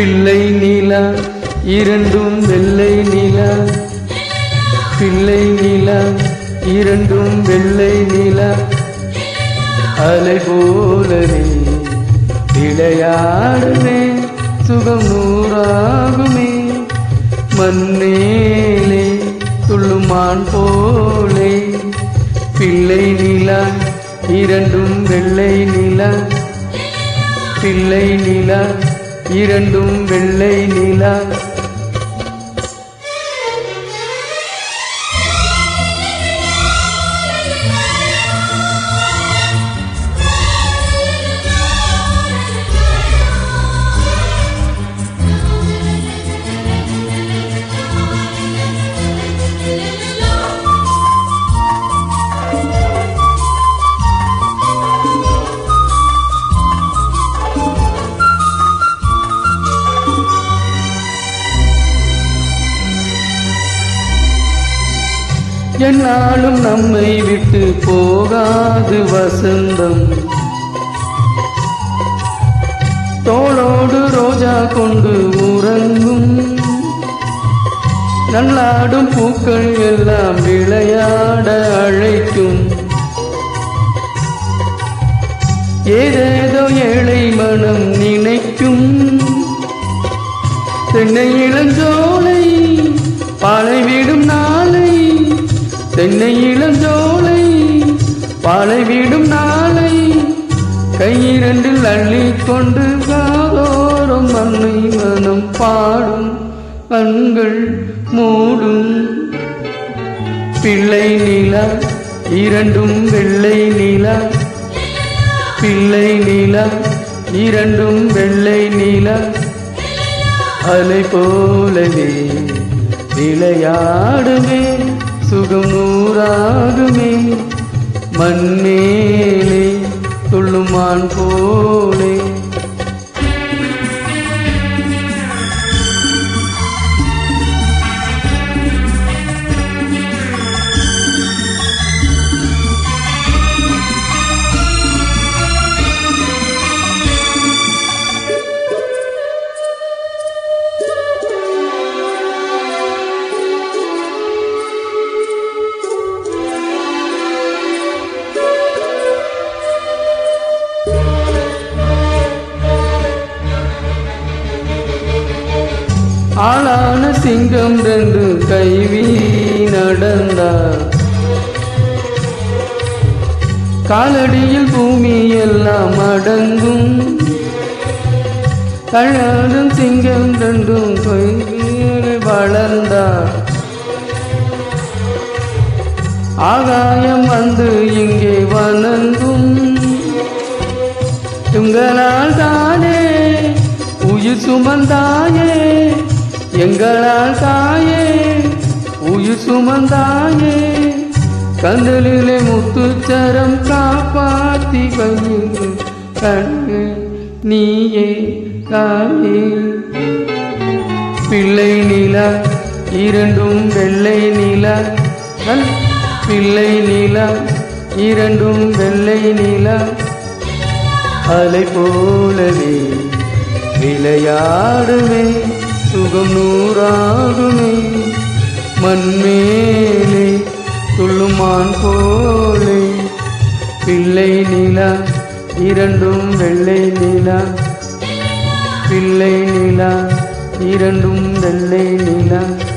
பிள்ளை நீலா இரண்டும் வெள்ளை நீலா. பிள்ளை நீலா இரண்டும் வெள்ளை நீலா. அலை போலவே விளையாடுமே சுகம் நூறாகுமே. மண்ணேலே துள்ளுமான் போலே. பிள்ளை நிலா இரண்டும் வெள்ளை நிலா. பிள்ளை நிலா இரண்டும் வெள்ளை நிலா. என்னாலும் நம்மை விட்டு போகாது வசந்தம். தோளோடு ரோஜா கொண்டு உறங்கும். நல்லாடும் பூக்கள் எல்லாம் விளையாட அழைக்கும். ஏதேதோ ஏழை மனம் நினைக்கும். தென்னை இளஞ்சோலை பழைய தென்னை இளஞ்சோலை பாலை விடும் நாளை. கையிரண்டில் அள்ளி கொண்டு காதோறும் மண்ணை மனம் பாடும் கண்கள் மூடும். பிள்ளை நிலா இரண்டும் வெள்ளை நிலா. பிள்ளை நிலா இரண்டும் வெள்ளை நிலா. அலை போலவே விளையாடுவேன். சுகம் நூறாகுமே. மண்ணேலே துள்ளுமான் போல் ஆளான சிங்கம் ரெண்டு கைவி நடந்தார் காலடியில் பூமி எல்லாம் அடங்கும். கழாடும் சிங்கம் ரெண்டும் கைவியில் வளர்ந்தார் ஆகாயம் வந்து இங்கே வணங்கும். உங்களால் தானே உயிர் சுமந்தாயே. எங்களால் தாயே உயிர் சுமந்தாயே கந்தலிலே முத்துச்சரம் காப்பாத்தி வையுங்கள் கண்ணு நீயே தாயே. பிள்ளை நிலா இரண்டும் வெள்ளை நிலா பிள்ளை நிலா இரண்டும் வெள்ளை நிலா. அலை போலவே விளையாடுவேன். சுகம் நூறாகுமே மண்மேலே துள்ளுமான் போலே. பிள்ளை நிலா இரண்டும் வெள்ளை நிலா. பிள்ளை நிலா இரண்டும் வெள்ளை நிலா.